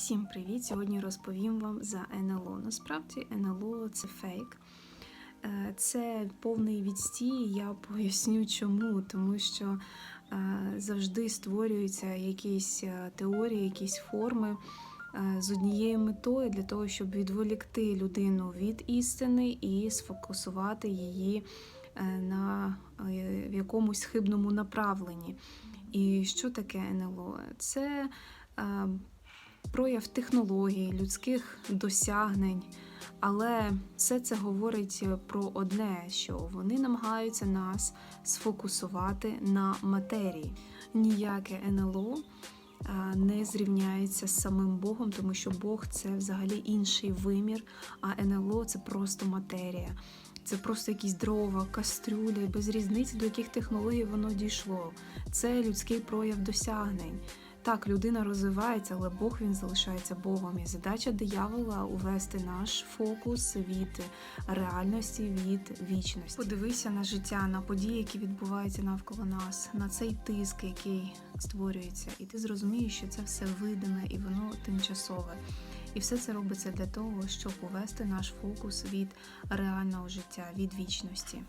Всім привіт! Сьогодні розповім вам за НЛО. Насправді НЛО це фейк. Е, Це повний відстій. Я поясню чому. Тому що е, завжди створюються якісь е, теорії, якісь форми з однією метою для того, щоб відволікти людину від істини і сфокусувати її на в якомусь хибному направленні. І що таке НЛО? Це прояв технологій, людських досягнень. Але все це говорить про одне, що вони намагаються нас сфокусувати на матерії. Ніяке НЛО не зрівняється з самим Богом, тому що Бог це взагалі інший вимір, а НЛО це просто матерія. Це просто якісь дрова, кастрюлі, без різниці, до яких технологій воно дійшло. Це людський прояв досягнень. Так, людина розвивається, але Бог він залишається Богом. І задача диявола увести наш фокус від реальності, від вічності. Подивися на життя, на події, які відбуваються навколо нас, на цей тиск, який створюється, і ти зрозумієш, що це все видиме і воно тимчасове. І все це робиться для того, щоб увести наш фокус від реального життя, від вічності.